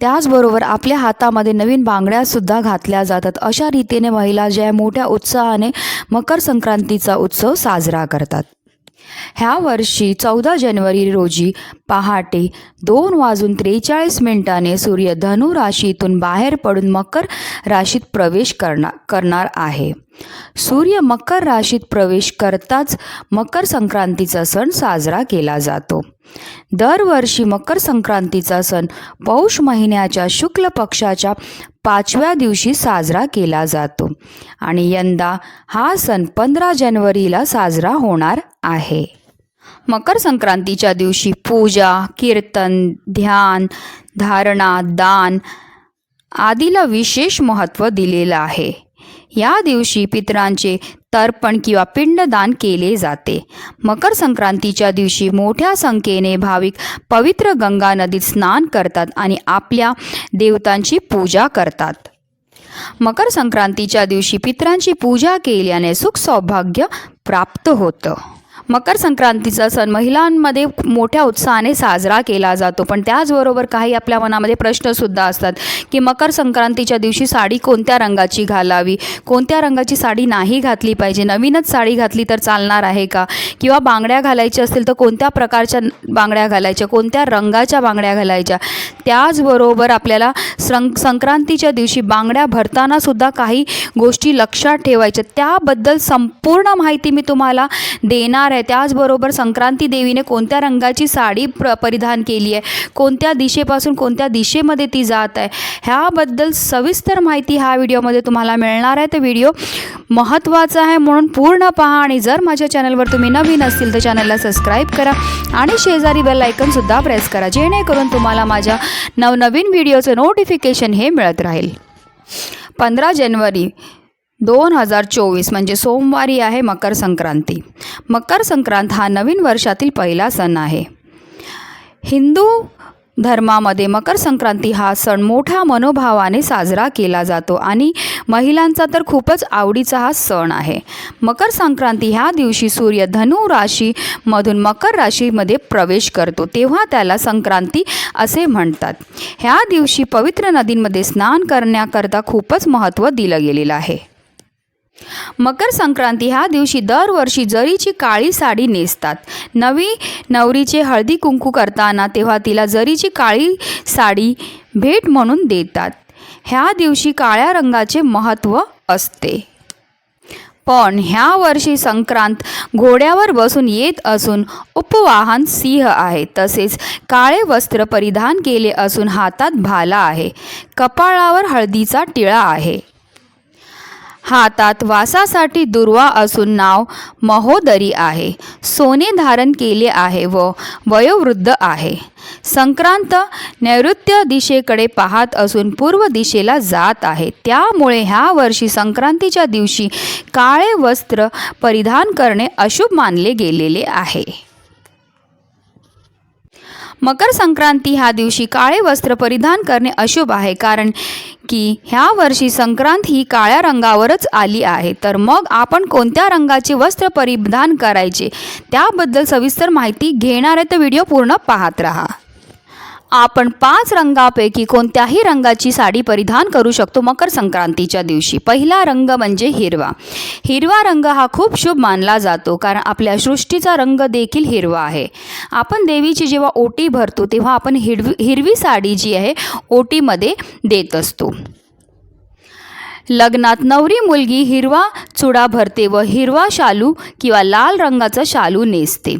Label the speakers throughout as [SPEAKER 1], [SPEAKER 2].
[SPEAKER 1] त्याचबरोबर आपल्या हातामध्ये नवीन बांगड्यासुद्धा घातल्या जातात. अशा रीतीने महिला ज्या मोठ्या उत्साहाने मकर संक्रांतीचा उत्सव साजरा करतात. ह्या वर्षी चौदा जानेवारी रोजी पहाटे दोन वाजून त्रेचाळीस मिनिटाने सूर्य धनु राशीतून बाहेर पडून मकर राशीत प्रवेश करणार करणार आहे. सूर्य मकर राशीत प्रवेश करताच मकर संक्रांतीचा सण साजरा केला जातो. दरवर्षी मकर संक्रांतीचा सण पौष महिन्याच्या शुक्ल पक्षाच्या पाचव्या दिवशी साजरा केला जातो आणि यंदा हा सण पंधरा जानेवारीला साजरा होणार आहे. मकर संक्रांतीच्या दिवशी पूजा कीर्तन ध्यान धारणा दान आदीला विशेष महत्त्व दिलेलं आहे. या दिवशी पितरांचे तर्पण किंवा पिंडदान केले जाते. मकर संक्रांतीच्या दिवशी मोठ्या संख्येने भाविक पवित्र गंगा नदीत स्नान करतात आणि आपल्या देवतांची पूजा करतात. मकर संक्रांतीच्या दिवशी पितरांची पूजा केल्याने सुख सौभाग्य प्राप्त होतं. मकर संक्रांतीचा सण. महिलांमध्ये मोठ्या उत्साहाने साजरा केला जातो. पण त्याचबरोबर काही आपल्या मनामध्ये प्रश्नसुद्धा असतात की मकर संक्रांतीच्या दिवशी साडी कोणत्या रंगाची घालावी? कोणत्या रंगाची साडी नाही घातली पाहिजे? नवीनच साडी घातली तर चालणार आहे का? किंवा बांगड्या घालायच्या असतील तर कोणत्या प्रकारच्या बांगड्या घालायच्या? कोणत्या रंगाच्या बांगड्या घालायच्या? त्याचबरोबर आपल्याला सं संक्रांतीच्या दिवशी बांगड्या भरताना सुद्धा काही गोष्टी लक्षात ठेवायच्या. त्याबद्दल संपूर्ण माहिती मी तुम्हाला देणार आहे. त्याचबरोबर संक्रांती देवीने कोणत्या रंगाची साडी प्र परिधान केली आहे? कोणत्या दिशेपासून कोणत्या दिशेमध्ये ती जात आहे? ह्याबद्दल सविस्तर माहिती ह्या व्हिडिओमध्ये तुम्हाला मिळणार आहे. तर व्हिडिओ महत्त्वाचा आहे म्हणून पूर्ण पहा आणि जर माझ्या चॅनलवर तुम्ही नवीन असतील तर चॅनलला सबस्क्राईब करा आणि शेजारी बेल आयकनसुद्धा प्रेस करा जेणेकरून तुम्हाला माझ्या नवनवीन व्हिडिओचं नोटिफिकेशन हे मिळत राहील. पंधरा जानेवारी दोन हजार चोवीस म्हणजे सोमवारी आहे मकर संक्रांती. मकर संक्रांत हा नवीन वर्षातील पहिला सण आहे. हिंदू धर्मामध्ये मकर संक्रांती हा सण मोठ्या मनोभावाने साजरा केला जातो आणि महिलांचा तर खूपच आवडीचा हा सण आहे. मकर संक्रांती ह्या दिवशी सूर्य धनु राशीमधून मकर राशीमध्ये प्रवेश करतो. तेव्हा त्याला संक्रांती असे म्हणतात. ह्या दिवशी पवित्र नदींमध्ये स्नान करण्याकरता खूपच महत्त्व दिलं गेलेलं आहे. मकर संक्रांती ह्या दिवशी दरवर्षी जरीची काळी साडी नेसतात. नवी नवरीचे हळदी कुंकू करताना तेव्हा तिला जरीची काळी साडी भेट म्हणून देतात. ह्या दिवशी काळ्या रंगाचे महत्त्व असते. पण ह्या वर्षी संक्रांत घोड्यावर बसून येत असून उपवाहन सिंह आहे. तसेच काळे वस्त्र परिधान केले असून हातात भाला आहे. कपाळावर हळदीचा टिळा आहे. हातात वासासाठी दुर्वा असून नाव महोदरी आहे. सोने धारण केले आहे व वयोवृद्ध आहे. संक्रांत नैऋत्य दिशेकडे पाहत असून पूर्व दिशेला जात आहे. त्यामुळे ह्या वर्षी संक्रांतीच्या दिवशी काळे वस्त्र परिधान करणे अशुभ मानले गेलेले आहे. मकर संक्रांती ह्या दिवशी काळे वस्त्र परिधान करणे अशुभ आहे कारण की ह्या वर्षी संक्रांत ही काळ्या रंगावरच आली आहे. तर मग आपण कोणत्या रंगाचे वस्त्र परिधान करायचे? त्याबद्दल सविस्तर माहिती घेणार आहे तर व्हिडिओ पूर्ण पाहत राहा. आपण पाच रंगापैकी कोणत्याही रंगाची साडी परिधान करू शकतो मकर संक्रांतीच्या दिवशी. पहिला रंग म्हणजे हिरवा. हिरवा रंग हा खूप शुभ मानला जातो कारण आपल्या सृष्टीचा रंग देखील हिरवा आहे. आपण देवीची जेव्हा ओटी भरतो तेव्हा आपण हिरवी हिरवी साडी जी आहे ओटीमध्ये देत असतो. लग्नात नवरी मुलगी हिरवा चुडा भरते व हिरवा शालू किंवा लाल रंगाचा शालू नेसते.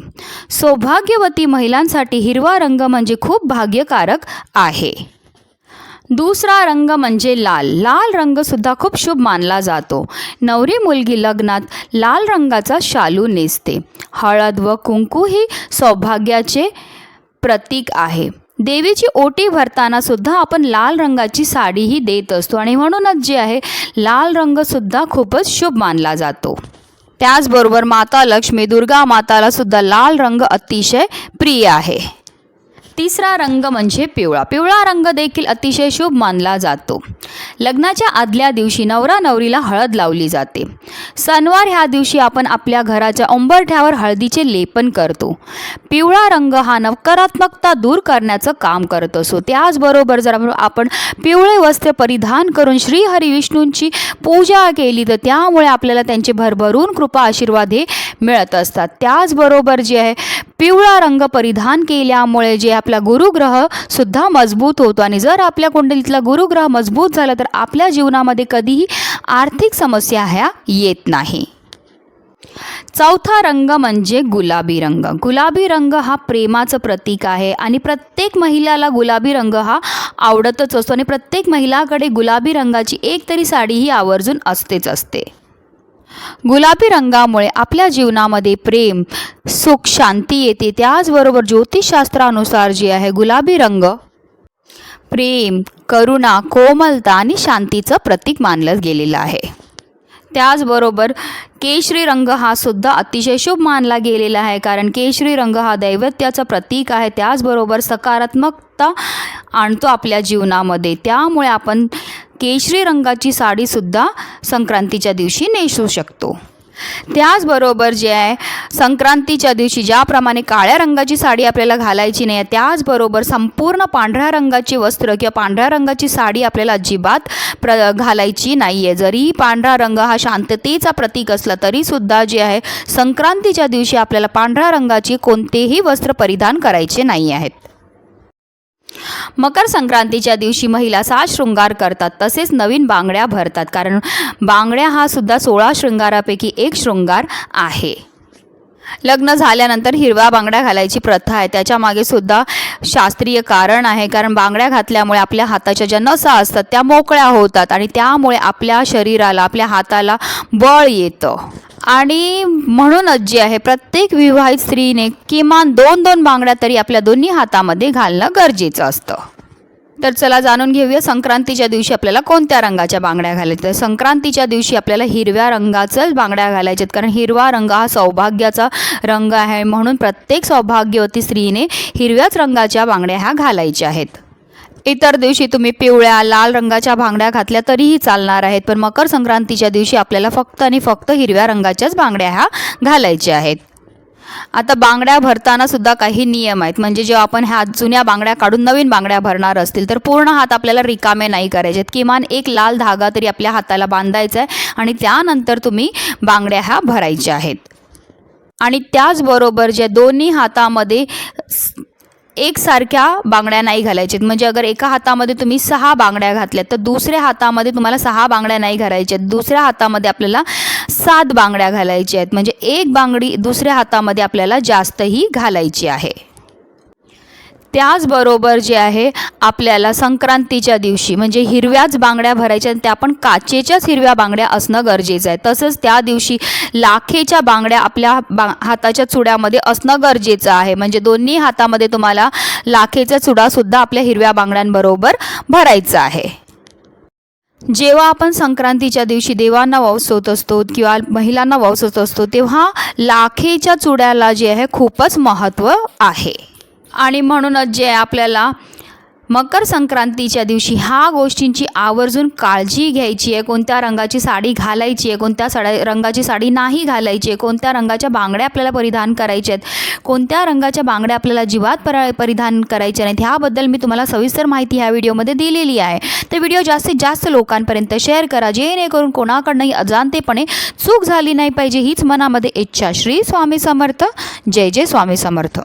[SPEAKER 1] सौभाग्यवती महिलांसाठी हिरवा रंग म्हणजे खूप भाग्यकारक आहे. दुसरा रंग म्हणजे लाल. लाल रंगसुद्धा खूप शुभ मानला जातो. नवरी मुलगी लग्नात लाल रंगाचा शालू नेसते. हळद व कुंकू ही सौभाग्याचे प्रतीक आहे. देवीची ओटी भरताना सुद्धा आपण लाल रंगाची साडीही देत असतो. आणि म्हणूनच जे आहे लाल रंगसुद्धा खूपच शुभ मानला जातो. त्याचबरोबर माता लक्ष्मी दुर्गा माताला सुद्धा लाल रंग अतिशय प्रिय आहे. तिसरा रंग म्हणजे पिवळा. पिवळा रंग देखील अतिशय शुभ मानला जातो. लग्नाच्या आदल्या दिवशी नवरा नवरीला हळद लावली जाते. सणवार ह्या दिवशी आपण आपल्या घराच्या उंबरठ्यावर हळदीचे लेपन करतो. पिवळा रंग हा नकारात्मकता दूर करण्याचं काम करत असो. त्याचबरोबर जर आपण- पिवळे वस्त्र परिधान करून श्री विष्णूंची पूजा केली तर त्यामुळे आपल्याला त्यांचे भरभरून कृपा आशीर्वाद हे मिळत असतात. त्याचबरोबर जे आहे पिवळा रंग परिधान केल्यामुळे जे आपला गुरुग्रह सुद्धा मजबूत होतो. आणि जर आपल्या कुंडलीतला गुरुग्रह मजबूत झाला तर आपल्या जीवनामध्ये कधीही आर्थिक समस्या ह्या येत नाही. चौथा रंग म्हणजे गुलाबी रंग. गुलाबी रंग हा प्रेमाचं प्रतीक आहे आणि प्रत्येक महिलाला गुलाबी रंग हा आवडतच असतो. आणि प्रत्येक महिलाकडे गुलाबी रंगाची एक तरी साडी ही आवर्जून असतेच असते. गुलाबी रंगामुळे आपल्या जीवनामध्ये प्रेम सुख शांती येते. त्याचबरोबर ज्योतिषशास्त्रानुसार जे आहे गुलाबी रंग प्रेम करुणा कोमलता आणि शांतीचं प्रतीक मानलं गेलेलं आहे. त्याचबरोबर केशरी रंग हा सुद्धा अतिशय शुभ मानला गेलेला आहे कारण केशरी रंग हा दैवत्याचं प्रतीक आहे. त्याचबरोबर सकारात्मकता आणतो आपल्या जीवनामध्ये. त्यामुळे आपण केशरी रंगाची साडीसुद्धा संक्रांतीच्या दिवशी नेसू शकतो. त्याचबरोबर जे आहे संक्रांतीच्या दिवशी ज्याप्रमाणे काळ्या रंगाची साडी आपल्याला घालायची नाही आहे त्याचबरोबर संपूर्ण पांढऱ्या रंगाची वस्त्र किंवा पांढऱ्या रंगाची साडी आपल्याला अजिबात प्र घालायची नाही आहे जरी पांढरा रंग हा शांततेचा प्रतीक असला तरीसुद्धा जे आहे संक्रांतीच्या दिवशी आपल्याला पांढऱ्या रंगाची कोणतेही वस्त्र परिधान करायचे नाही आहेत मकर संक्रांतीच्या दिवशी महिला सात शृंगार करतात तसेच नवीन बांगड्या भरतात. कारण बांगड्या हा सुद्धा सोळा शृंगारापैकी एक शृंगार आहे. लग्न झाल्यानंतर हिरव्या बांगड्या घालायची प्रथा आहे. त्याच्यामागे सुद्धा शास्त्रीय कारण आहे. कारण बांगड्या घातल्यामुळे आपल्या हाताच्या ज्या नसा असतात त्या मोकळ्या होतात आणि त्यामुळे आपल्या शरीराला आपल्या हाताला बळ येतं. आणि म्हणूनच जे आहे प्रत्येक विवाहित स्त्रीने किमान दोन दोन बांगड्या तरी आपल्या दोन्ही हातामध्ये घालणं गरजेचं असतं. तर चला जाणून घेऊया संक्रांतीच्या दिवशी आपल्याला कोणत्या रंगाच्या बांगड्या घालायच्या. संक्रांतीच्या दिवशी आपल्याला हिरव्या रंगाचंच बांगड्या घालायच्यात कारण हिरवा रंग हा सौभाग्याचा रंग आहे. म्हणून प्रत्येक सौभाग्यवती स्त्रीने हिरव्याच रंगाच्या बांगड्या ह्या घालायच्या आहेत. इतर दिवशी तुम्ही पिवळ्या लाल रंगाच्या बांगड्या घातल्या तरीही चालणार आहेत. पण मकर संक्रांतीच्या दिवशी आपल्याला फक्त आणि फक्त हिरव्या रंगाच्याच बांगड्या ह्या घालायच्या आहेत. आता बांगड्या भरताना सुद्धा काही नियम आहेत. म्हणजे जेव्हा आपण ह्या जुन्या बांगड्या काढून नवीन बांगड्या भरणार असतील तर पूर्ण हात आपल्याला रिकामे नाही करायचे आहेत. किमान एक लाल धागा तरी आपल्या हाताला बांधायचा आहे आणि त्यानंतर तुम्ही बांगड्या ह्या भरायच्या आहेत. आणि त्याचबरोबर ज्या दोन्ही हातामध्ये एकसारख्या बांगड्या नाही घालायच्यात म्हणजे अगर एका हातामध्ये तुम्ही सहा बांगड्या घातल्यात तर दुसऱ्या हातामध्ये तुम्हाला सहा बांगड्या नाही घालायच्या आहेत दुसऱ्या हातामध्ये आपल्याला सात बांगड्या घालायच्या आहेत. म्हणजे एक बांगडी दुसऱ्या हातामध्ये आपल्याला जास्तही घालायची आहे. त्याचबरोबर जे आहे आपल्याला संक्रांतीच्या दिवशी म्हणजे हिरव्याच बांगड्या भरायच्या आणि त्या पण काचेच्याच हिरव्या बांगड्या असणं गरजेचं आहे. तसंच त्या दिवशी लाखेच्या बांगड्या आपल्या बा हाताच्या चुड्यामध्ये असणं गरजेचं आहे. म्हणजे दोन्ही हातामध्ये तुम्हाला लाखेचा चुडासुद्धा आपल्या हिरव्या बांगड्यांबरोबर भरायचा आहे. जेव्हा आपण संक्रांतीच्या दिवशी देवांना ववसवत असतो किंवा महिलांना ववसवत असतो तेव्हा लाखेच्या चुड्याला जे आहे खूपच महत्त्व आहे. आणि म्हणूनच जे आपल्याला मकर संक्रांतीच्या दिवशी ह्या गोष्टींची आवर्जून काळजी घ्यायची आहे. कोणत्या रंगाची साडी घालायची आहे कोणत्या साड्या रंगाची साडी नाही घालायची आहे कोणत्या रंगाच्या बांगड्या आपल्याला परिधान करायच्या आहेत कोणत्या रंगाच्या बांगड्या आपल्याला जीवात पर परिधान करायच्या नाहीत ह्याबद्दल मी तुम्हाला सविस्तर माहिती ह्या व्हिडिओमध्ये दिलेली आहे. तर व्हिडिओ जास्तीत जास्त लोकांपर्यंत शेअर करा जेणेकरून कोणाकडनंही अजाणतेपणे चूक झाली नाही पाहिजे हीच मनामध्ये इच्छा. श्री स्वामी समर्थ. जय जय स्वामी समर्थ.